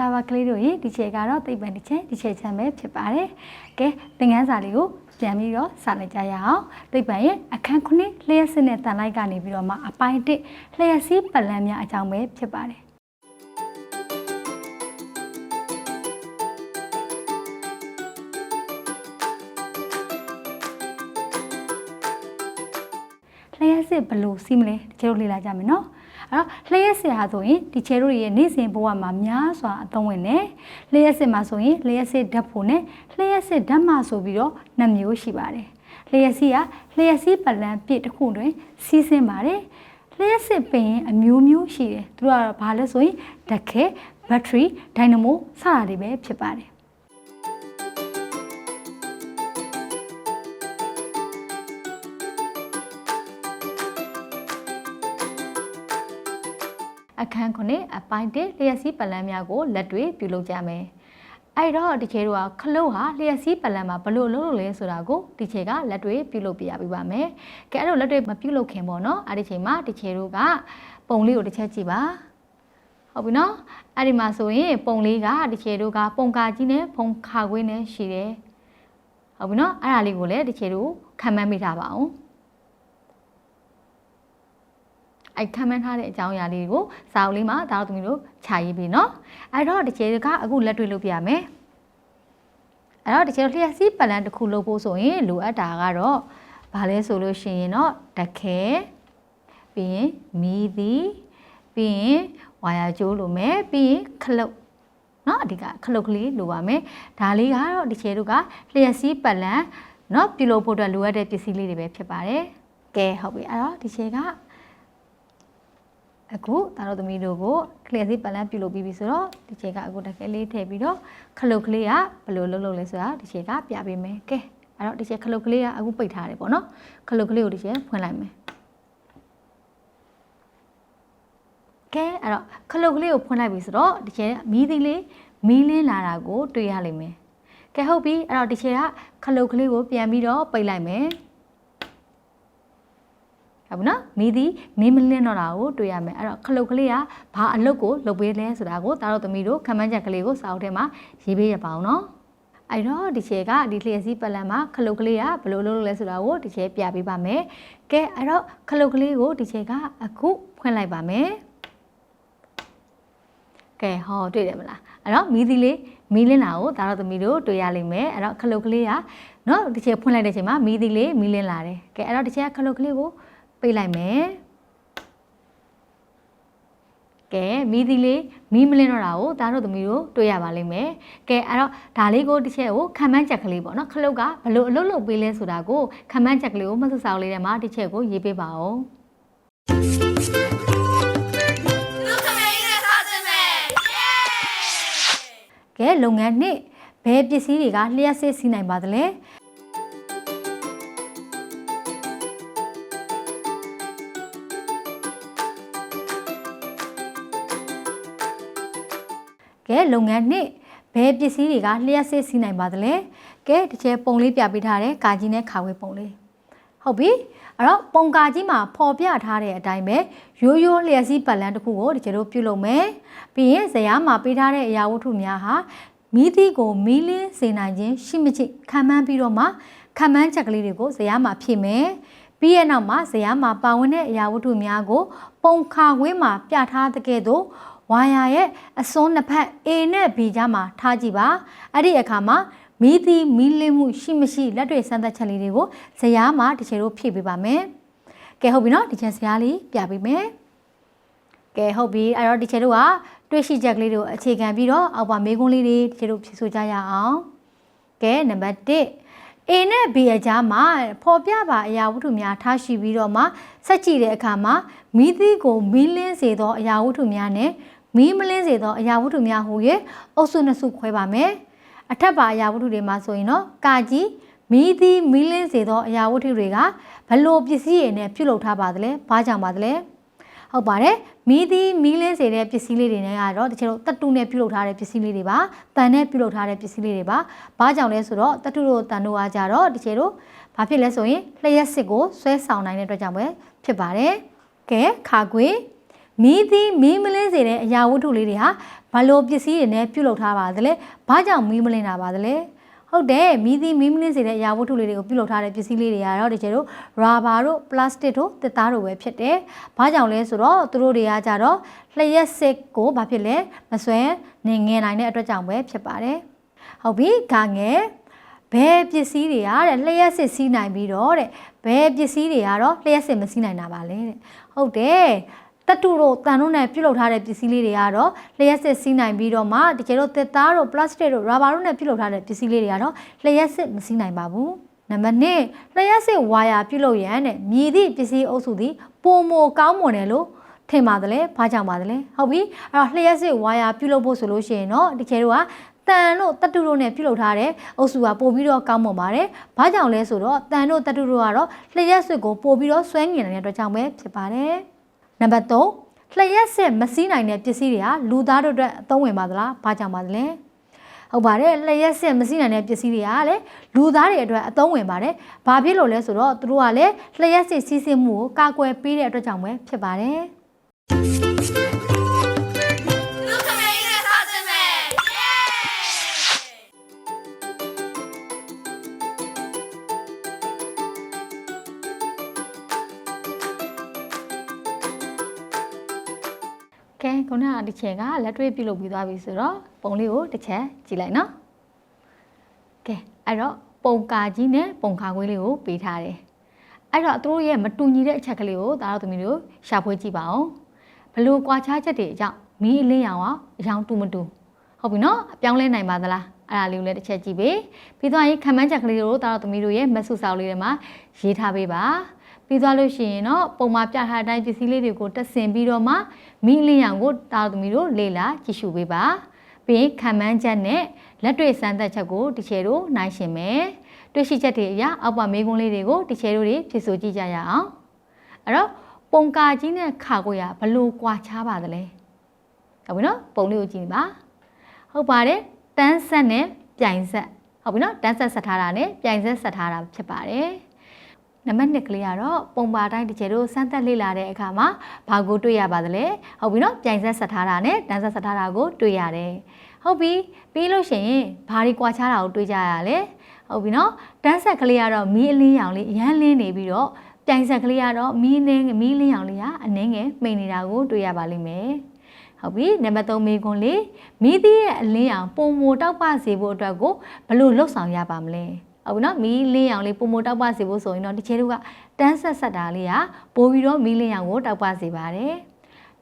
္ဂလာပါကလေးတို့ရေဒီချေကတော့သိပ္ပံဒီချေဒီချေချမ်းပဲဖြစ်ပါတယ်ကဲသင်ခန်းစာလေးကိုပြန်ပြီးတော့စလိုက်ကြရအောင်သိပ္ပံရဲ့အခန်းခုနှစ်လျှက်စစ်နဲ့တန်လိုက်ကနေပြီးတော့မှအပိုင်းတစ်လျှက်စီးပတ်လန်းများအကြောင်းပဲဖြစ်ပါတယ်လျှက်စစ်ဘယ်လို့စီးမလဲဒီချေတို့လေ့လာကြမယ်နော် အဲ့တော့လျှက်စစ်ဟာဆိုရင်ဒီချေတို့ရဲ့နေ့စဉ်ဘဝမှာများစွာအသုံးဝင်တယ်လျှက်စစ်မှာဆိုရင်လျှက်စစ်ဓာတ်ဖို့နဲ့လျှက်စစ်ဓာတ်မဆိုပြီးတော့နှစ်မျိုးရှိပါတယ်လျှက်စီးကလျှက်စီးပလန်ပြည့်တစ်ခုတွင်စီးဆင်းပါတယ်လျှက်စစ်ပင်အမျိုးမျိုးရှိတယ်သူတို့ကတော့ဘာလဲဆိုရင်ဓာတ်ခဲဘက်ထရီဒိုင်နမိုစတာတွေပဲဖြစ်ပါတယ် အခန်းခုနှစ်အပိုင်းတစ်လျှက်စီးပလန်များကိုလက်တွေပြုလုပ်ကြမယ်။အဲ့တော့ဒီချေတို့ကခလုတ်ဟာလျှက်စီးပလန်မှာဘလို့လုပ်လို့လဲဆိုတာကိုဒီချေကလက်တွေပြုလုပ်ပြရပေးပါမယ်။ကဲအဲ့တော့လက်တွေမပြုလုပ်ခင်ပေါ့နော်။အဲ့ဒီချိန်မှာဒီချေတို့ကပုံလေးကိုတစ်ချက်ကြည့်ပါ။ဟုတ်ပြီနော်။အဲ့ဒီမှာဆိုရင်ပုံလေးကဒီချေတို့ကပုံကာကြီးနဲ့ဖုံခါခွေးနဲ့ရှိတယ်။ဟုတ်ပြီနော်။အဲ့ဒါလေးကိုလည်းဒီချေတို့ခံမှန်းမိထားပါအောင်။ အဲ့ခံမှန်းထားတဲ့အကြောင်းအရာလေးတွေကိုစာအုပ်လေးမှာဒါတို့သမီးတို့ခြာရေးပြီနော်အဲ့တော့တစ်ချေကအခုလက်တွေ့လုပ်ပြရမယ်အဲ့တော့တစ်ချေလျှက်စီးပလန်တစ်ခုလုပ်ဖို့ဆိုရင်လိုအပ်တာကတော့ဘာလဲဆိုလို့ရှိရင်တော့တခဲပြီးရင်မီးသည်ပြီးရင်ဝါယာကျိုးလိုမယ်ပြီးရင်ခလုတ်နော်အဓိကခလုတ်ကလေးလိုပါမယ်ဒါလေးကတော့တချေတို့ကလျှက်စီးပလန်နော်ပြုလုပ်ဖို့အတွက်လိုအပ်တဲ့ပစ္စည်းလေးတွေပဲဖြစ်ပါတယ်ကဲဟုတ်ပြီအဲ့တော့ဒီချေက အခုဒါတို့သမီးတို့ကိုကလျက်စီပတ်လန်းပြုလုပ်ပြီးပြီဆိုတော့ဒီချိန်ကအခုတကယ်လေးထည့်ပြီးတော့ခလုတ်ကလေးကဘယ်လိုလုပ်လုပ်လဲဆိုတာဒီချိန်ကပြပေးမယ်ကဲအဲ့တော့ဒီချိန်ခလုတ်ကလေးကအခုပိတ်ထားတယ်ပေါ့နော်ခလုတ်ကလေးကိုဒီချိန်ဖွင့်လိုက်မယ်ကဲအဲ့တော့ခလုတ်ကလေးကိုဖွင့်လိုက်ပြီဆိုတော့ဒီချိန်မီးသီးလေးမီးလင်းလာတာကိုတွေ့ရလိမ့်မယ်ကဲဟုတ်ပြီအဲ့တော့ဒီချိန်ကခလုတ်ကလေးကိုပြန်ပြီးတော့ပိတ်လိုက်မယ် ဟုတ်ပြီနော်မီးသည်မင်းမလင်းတော့တာကိုတွေ့ရမယ်အဲ့တော့ခလုတ်ကလေးကဘာအလုပ်ကိုလုပ်ပေးလဲဆိုတာကိုဒါတော့သမီးတို့ခံမှန်းချက်ကလေးကိုစာအုပ်ထဲမှာရေးပေးရပါအောင်နော်အဲ့တော့ဒီချေကဒီလျှက်စီးပတ်လန်မှာခလုတ်ကလေးကဘယ်လိုလုပ်လို့လဲဆိုတာကိုဒီချေပြပေးပါမယ်ကဲအဲ့တော့ခလုတ်ကလေးကိုဒီချေကအခုဖွင့်လိုက်ပါမယ်ကဲဟောတွေ့တယ်မလားအဲ့တော့မီးသီးလေးမီးလင်းလာကိုဒါတော့သမီးတို့တွေ့ရလိမ့်မယ်အဲ့တော့ခလုတ်ကလေးကနော်ဒီချေဖွင့်လိုက်တဲ့အချိန်မှာမီးသီးလေးမီးလင်းလာတယ်ကဲအဲ့တော့ဒီချေကခလုတ်ကလေးကို ပိတ်လိုက်မယ်ကဲမီးသီးလေးမီးမလင်းတော့တာကိုဒါတို့သမီးတို့တွေ့ရပါလိမ့်မယ်ကဲအဲ့တော့ဒါလေးကိုတစ်ချက်ကိုခံမှန်းချက်ကလေးပေါ့နော်ခလုတ်ကဘလို့အလုပ်လုပ်ပေးလဲဆိုတာကိုခံမှန်းချက်ကလေးကိုမဆုစာအုပ်လေးထဲမှာတစ်ချက်ကိုရေးပေးပါအောင်လူခမင်းနဲ့စားစင်မယ်ယေကဲလုပ်ငန်းနှစ်ဘယ်ပစ္စည်းတွေကလျှက်စစ်စီးနိုင်ပါသလဲ ကဲလုပ်ငန်းနှစ်ဘယ်ပစ္စည်းတွေကလျှက်စစ်စီးနိုင်ပါသလဲကဲဒီချဲပုံလေးပြပေးထားတယ်ကာကြီးနဲ့ခါဝေးပုံလေးဟုတ်ပြီအဲ့တော့ပုံကာကြီးမှာပေါ်ပြထားတဲ့အတိုင်းပဲရိုးရိုးလျှက်စီးပတ်လန်းတစ်ခုကိုဒီကျတို့ပြုလုပ်မယ်ပြီးရင်ဇရာမှာပေးထားတဲ့အရာဝတ္ထုများဟာမီးသီးကိုမီးလင်းစေနိုင်ခြင်းရှိမရှိခံမှန်းပြီးတော့မှခံမှန်းချက်ကလေးတွေကိုဇရာမှာဖြည့်မယ် ပြီးရဲ့နောက်မှာဇရာမှာပါဝင်တဲ့အရာဝတ္ထုများကို ပုံခါဝင်းမှာပြထားတဲ့ကဲ့သို့ဝါယာရဲ့အစွန်းနှစ်ဖက် A နဲ့ B ကြားမှာထားကြည့်ပါအဲ့ဒီအခါမှာမီးသီးမီးလင်းမှုရှိမရှိလက်တွေ့စမ်းသပ်ချက်လေးတွေကိုဇရာမှာဒီချေတို့ဖြည့်ပေးပါမယ်ကဲဟုတ်ပြီနော်ဒီချက်ဇရာလေးပြပေးမယ်ကဲဟုတ်ပြီအဲ့တော့ဒီချေတို့ကတွေ့ရှိချက်ကလေးတွေကိုအခြေခံပြီးတော့အောက်ပါမေးခွန်းလေးတွေဒီချေတို့ဖြည့်ဆိုကြရအောင်ကဲနံပါတ်1 A နဲ့ B အကြားမှာပေါ်ပြပါအရာဝတ္ထုများထားရှိပြီးတော့မှဆက်ကြည့်တဲ့အခါမှာမီးသီးကိုမီးလင်းစေသောအရာဝတ္ထုများနဲ့မီးမလင်းစေသောအရာဝတ္ထုများဟူ၍အုပ်စုနှစ်စုခွဲပါမယ်။အထက်ပါအရာဝတ္ထုတွေမှာဆိုရင်တော့ကာကြီးမီးသီးမီးလင်းစေသောအရာဝတ္ထုတွေကဘလို့ပစ္စည်းရည်နဲ့ပြုလုပ်ထားပါသလဲ။ဘာကြောင့်ပါသလဲ။ ဟုတ်ပါတယ်မီးသီးမီးလင်းစေတဲ့ပစ္စည်းလေးတွေနဲ့ကတော့တချို့တတူနဲ့ပြုလုပ်ထားတဲ့ပစ္စည်းလေးတွေပါတန်နဲ့ပြုလုပ်ထားတဲ့ပစ္စည်းလေးတွေပါဘာကြောင့်လဲဆိုတော့တတူတို့တန်တို့အားကြတော့တချို့တို့ဘာဖြစ်လဲဆိုရင်လျှက်စစ်ကိုဆွဲဆောင်နိုင်တဲ့အတွက်ကြောင့်ပဲဖြစ်ပါတယ်ကဲခါခွေမီးသီးမီးမလင်းစေတဲ့အရာဝတ္ထုလေးတွေဟာဘလို့ပစ္စည်းတွေနဲ့ပြုလုပ်ထားပါသလဲဘာကြောင့်မီးမလင်းတာပါသလဲ ဟုတ်တယ်မီးသီးမီးမလင်းစေတဲ့အရာဝတ္ထုလေးတွေကိုပြုလုပ်ထားတဲ့ပစ္စည်းလေးတွေကတော့တကယ်လို့ရာဘာတို့ပလတ်စတစ်တို့တစ်သားတို့ပဲဖြစ်တယ်ဘာကြောင့်လဲဆိုတော့သူတို့တွေကကြတော့လျှက်စစ်ကိုဘာဖြစ်လဲမဆွဲနေငယ်နိုင်တဲ့အတွက်ကြောင့်ပဲဖြစ်ပါတယ်ဟုတ်ပြီခါငယ်ဘယ်ပစ္စည်းတွေကတဲ့လျှက်စစ်စီးနိုင်ပြီးတော့တဲ့ဘယ်ပစ္စည်းတွေကတော့လျှက်စစ်မစီးနိုင်တာပါလဲတဲ့ဟုတ်တယ် တတူတို့တန်တို့နဲ့ပြုတ်လုပ်ထားတဲ့ပစ္စည်းလေးတွေကတော့လျှက်စစ်စီးနိုင်ပြီးတော့မှတကယ်လို့သစ်သားတို့ပလတ်စတစ်တို့ရာဘာတို့နဲ့ပြုတ်လုပ်ထားတဲ့ပစ္စည်းလေးတွေကတော့လျှက်စစ်မစီးနိုင်ပါဘူးနံပါတ်2လျှက်စစ်ဝါယာပြုတ်လုပ်ရန်တဲ့မြည်သည့်ပစ္စည်းအုပ်စုသည်ပုံမကောင်းမွန်တယ်လို့ထင်ပါတယ်ဘာကြောင့်ပါလဲဟုတ်ပြီအဲ့တော့လျှက်စစ်ဝါယာပြုတ်လုပ်ဖို့ဆိုလို့ရှိရင်တော့တကယ်တော့တန်တို့တတူတို့နဲ့ပြုတ်လုပ်ထားတဲ့အုပ်စုကပို့ပြီးတော့ကောင်းမွန်ပါတယ်။ဘာကြောင့်လဲဆိုတော့တန်တို့တတူတို့ကတော့လျှက်စစ်ကိုပို့ပြီးတော့ဆွဲငင်နေတဲ့အတွက်ကြောင့်ပဲဖြစ်ပါတယ်။ နံပါတ်3လျှက်စစ်မစည်းနိုင်တဲ့ပစ္စည်းတွေဟာလူသားတို့အတွက်အသုံးဝင်ပါသလားဘာကြောင့်ပါလဲဟုတ်ပါတယ်လျှက်စစ်မစည်းနိုင်တဲ့ပစ္စည်းတွေကလည်းလူသားတွေအတွက်အသုံးဝင်ပါတယ်ဘာဖြစ်လို့လဲဆိုတော့သူတို့ကလည်းလျှက်စစ်စီးဆင်းမှုကိုကာကွယ်ပေးတဲ့အတွက်ကြောင့်ပဲဖြစ်ပါတယ် ကဲခုနကဒီချက်ကလက်တွေ့ပြုလုပ်ပြီးသွားပြီဆိုတော့ပုံလေးကိုတစ်ချက်ကြည့်လိုက်နော်ကဲအဲ့တော့ပုံကာကြီးနဲ့ပုံခါခွေးလေးကိုပေးထားတယ်အဲ့တော့သူတို့ရဲ့မတူညီတဲ့အချက်ကလေးကိုဒါတော့သမီးတို့ရှာဖွေကြည့်ပါအောင်ဘလို့ကွာခြားချက်တွေအကြောင်းမီးအလင်းရောင်အောင်အရောင်တူမတူဟုတ်ပြီနော်အပြောင်းလဲနိုင်ပါသလားအဲ့ဒါလေးကိုလည်းတစ်ချက်ကြည့်ပေးပြီးတော့ရင်ခံမှန်းချက်ကလေးတို့ဒါတော့သမီးတို့ရဲ့မက်ဆုစာအုပ်လေးထဲမှာရေးထားပေးပါ ပြီးသွားလို့ရှိရင်တော့ပုံမှာပြထားတဲ့အတိုင်းပစ္စည်းလေးတွေကိုတက်ဆင်ပြီးတော့မှမိလင်းရောင်ကိုတာသမီးတို့လေ့လာကြည့်ရှုပေးပါပြီးရင်ခံမှန်းချက်နဲ့လက်တွေ့စမ်းသပ်ချက်ကိုတချေတို့နိုင်ရှင်မယ်တွေ့ရှိချက်တွေအရအောက်ပါမေးခွန်းလေးတွေကိုတချေတို့တွေဖြည့်ဆို့ကြည့်ကြရအောင်အဲ့တော့ပုံကာကြီးနဲ့ခါကိုရဘလို့ကွာခြားပါသလဲဟုတ်ပြီနော်ပုံလေးကိုကြည့်နေပါဟုတ်ပါတယ်တန်းဆက်နဲ့ပြိုင်ဆက်ဟုတ်ပြီနော်တန်းဆက်ဆက်ထားတာနဲ့ပြိုင်ဆက်ဆက်ထားတာဖြစ်ပါတယ် နံပါတ်1ကလေးကတော့ပုံပါတိုင်းတစ်ချေတို့စမ်းသပ်လေ့လာတဲ့အခါမှာဘာကိုတွေ့ရပါသလဲဟုတ်ပြီနော်ပြိုင်ဆက်ဆက်ထားတာနဲ့တန်းဆက်ဆက်ထားတာကိုတွေ့ရတယ်ဟုတ်ပြီပြီးလို့ရှိရင်ဘာတွေကွာခြားတာကိုတွေ့ကြရလဲဟုတ်ပြီနော်တန်းဆက်ကလေးကတော့မီးအလင်းရောင်လေးအရန်လင်းနေပြီးတော့ပြိုင်ဆက်ကလေးကတော့မီးလင်းမီးလင်းရောင်လေးကအနှင်းငယ်မှိန်နေတာကိုတွေ့ရပါလိမ့်မယ်ဟုတ်ပြီနံပါတ်3မေးခွန်းလေးမိသီးရဲ့အလင်းရောင်ပုံမတောက်ပစေဖို့အတွက်ကိုဘယ်လို့လှုပ်ဆောင်ရပါမလဲ ဟုတ်ပြီနော်မီးလင်းရောင်လေးပုံမတောက်ပစေဖို့ဆိုရင်တော့ဒီချေတို့ကတန်းဆက်ဆက်တာလေးကပို့ပြီးတော့မီးလင်းရောင်ကိုတောက်ပစေပါတယ်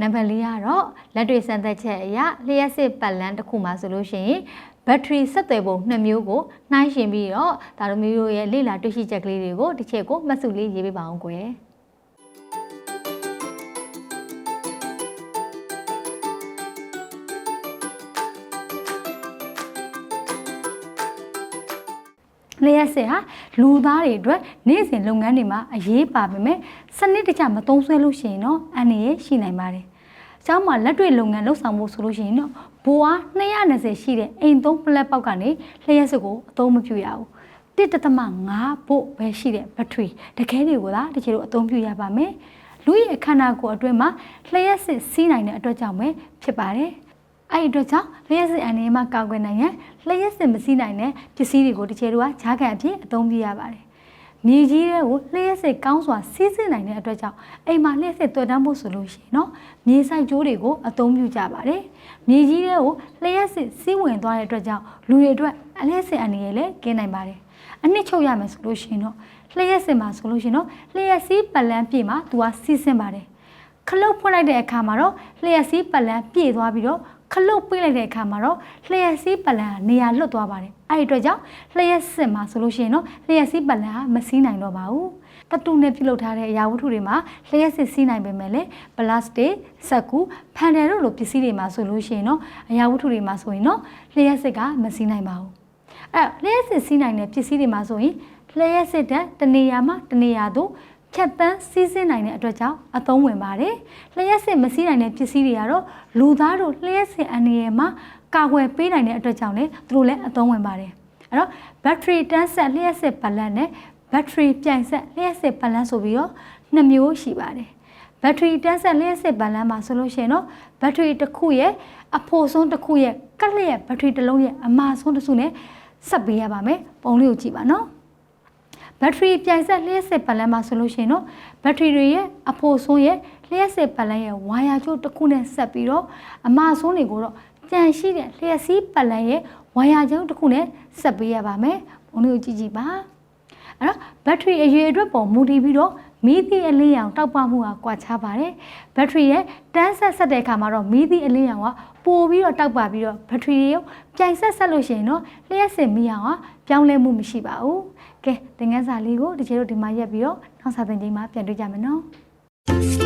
နံပါတ်၄ကတော့လက်တွေ့စမ်းသပ်ချက်အရလျှက်စစ်ပတ်လန်းတစ်ခုမှာဆိုလို့ရှိရင်ဘက်ထရီဆက်သွယ်ပုံနှစ်မျိုးကိုနှိုင်းယှဉ်ပြီးတော့ဒါလိုမျိုးရဲ့လေ့လာတွေ့ရှိချက်ကလေးတွေကိုတစ်ချက်ကိုမှတ်စုလေးရေးပေးပါအောင်ကွယ် လျှက်စစ်ဟာလူသားတွေအတွက်နေ့စဉ်လုပ်ငန်းတွေမှာအရေးပါပေမဲ့စနစ်တကျမသုံးဆွဲလို့ရှိရင်တော့အန္တရာယ်ရှိနိုင်ပါတယ်။ကျောင်းမှာလက်တွေ့လုပ်ငန်းလုပ်ဆောင်ဖို့ဆိုလို့ရှိရင်တော့ဘိုးအား220ရှိတဲ့အိမ်သုံးပလက်ပေါက်ကနေလျှက်စစ်ကိုအသုံးမပြုရဘူး။တစ်တသမ5ဘို့ပဲရှိတဲ့ဘက်ထရီတကယ်တွေကိုသာတချို့တို့အသုံးပြုရပါမယ်။လူရဲ့ခန္ဓာကိုယ်အတွင်းမှာလျှက်စစ်စီးနိုင်တဲ့အတွက်ကြောင့်ပဲဖြစ်ပါတယ်။ အဲ့ဒီအတွက်ကြောင့်လျှက်စစ်အန်တွေမှကာကွယ်နိုင်ရန်လျှက်စစ်မစည်းနိုင်တဲ့ပစ္စည်းတွေကိုတချေတို့ကဈာခံအဖြစ်အသုံးပြုရပါတယ်။မြေကြီးတွေကိုလျှက်စစ်ကောင်းစွာစီးဆင်းနိုင်တဲ့အတွက်ကြောင့်အိမ်မှာလျှက်စစ်တွေ့တမ်းဖို့ဆိုလို့ရှိရင်နော်မြေစိုက်ကြိုးတွေကိုအသုံးပြုကြပါတယ်။မြေကြီးတွေကိုလျှက်စစ်စီးဝင်သွားတဲ့အတွက်ကြောင့်လူတွေအတွက်အလျှက်စစ်အန်တွေလည်းကင်းနိုင်ပါတယ်။အနှစ်ချုပ်ရမယ်ဆိုလို့ရှိရင်တော့လျှက်စစ်မှာဆိုလို့ရှိရင်တော့လျှက်စီးပလန်ပြေမှာသူကစီးဆင်းပါတယ်။ခလုတ်ဖွင့်လိုက်တဲ့အခါမှာတော့လျှက်စီးပလန်ပြေသွားပြီးတော့ ခလုတ်ပိတ်လိုက်တဲ့အခါမှာတော့လျှက်စီးပတ်လန်းကနေရာလွတ်သွားပါတယ်။အဲ့ဒီအတွက်ကြောင့်လျှက်စစ်မှာဆိုလို့ရှိရင်တော့လျှက်စီးပတ်လန်းကမစီးနိုင်တော့ပါဘူး။တတူနဲ့ပြုလုပ်ထားတဲ့အရာဝတ္ထုတွေမှာလျှက်စစ်စီးနိုင်ပေမဲ့လည်းပလတ်စတစ်စက်ကူဖန်တယ်တို့လိုပစ္စည်းတွေမှာဆိုလို့ရှိရင်တော့အရာဝတ္ထုတွေမှာဆိုရင်တော့လျှက်စစ်ကမစီးနိုင်ပါဘူး။အဲ့လျှက်စစ်စီးနိုင်တဲ့ပစ္စည်းတွေမှာဆိုရင်လျှက်စစ်တဲ့တနေရာမှာတနေရာသို့ ဖြတ်တန်းစီးဆင်းနိုင်တဲ့အတွက်ကြောင့်အသုံးဝင်ပါတယ်။လျှက်စစ်မစီးနိုင်တဲ့ပစ္စည်းတွေကတော့လူသားတို့လျှက်စစ်အနေနဲ့မှာကာကွယ်ပေးနိုင်တဲ့အတွက်ကြောင့်လည်းသူတို့လည်းအသုံးဝင်ပါတယ်။အဲ့တော့ဘက်ထရီတန်းဆက်လျှက်စစ်ဘလန်နဲ့ဘက်ထရီပြိုင်ဆက်လျှက်စစ်ဘလန်ဆိုပြီးတော့နှစ်မျိုးရှိပါတယ်။ဘက်ထရီတန်းဆက်လျှက်စစ်ပန်လန်းမှာဆိုလို့ရှိရင်တော့ဘက်ထရီတစ်ခုရဲ့အဖို့ဆုံးတစ်ခုရဲ့ကက်လျက်ဘက်ထရီတစ်လုံးရဲ့အမာဆုံးတစ်စုနဲ့ဆက်ပေးရပါမယ်ပုံလေးကိုကြည့်ပါနော် ဘက်ထရီပြိုင်ဆက်လျှက်စစ်ပန်လန်းမှာဆိုလို့ရှိရင်တော့ဘက်ထရီတွေရဲ့အဖို့ဆုံးရဲ့လျှက်စစ်ပန်လန်းရဲ့ဝါယာကျိုးတစ်ခုနဲ့ဆက်ပြီးတော့အမာဆုံးတွေကိုတော့ကြံရှိတဲ့လျှက်စီးပန်လန်းရဲ့ဝါယာကျိုးတစ်ခုနဲ့ဆက်ပေးရပါမယ်ပုံလေးကိုကြည့်ကြည့်ပါအဲ့တော့ဘက်ထရီအရွယ်အတွက်ပုံမူတည်ပြီးတော့မီးသည့်အလင်းရောင်တောက်ပမှုကကွာခြားပါတယ်ဘက်ထရီရဲ့တန်းဆက်ဆက်တဲ့အခါမှာတော့မီးသည့်အလင်းရောင်ကပိုပြီးတော့တောက်ပပြီးတော့ဘက်ထရီရောပြိုင်ဆက်ဆက်လို့ရှိရင်တော့လျှက်စင်မီးရောင်ကပြောင်းလဲမှုမရှိပါဘူး ကဲသင်ခန်းစာလေးကိုတကယ်လို့ဒီမှာရက်ပြီးတော့နောက်စာသင်ချိန်မှာပြန်တွေ့ကြမယ်နော်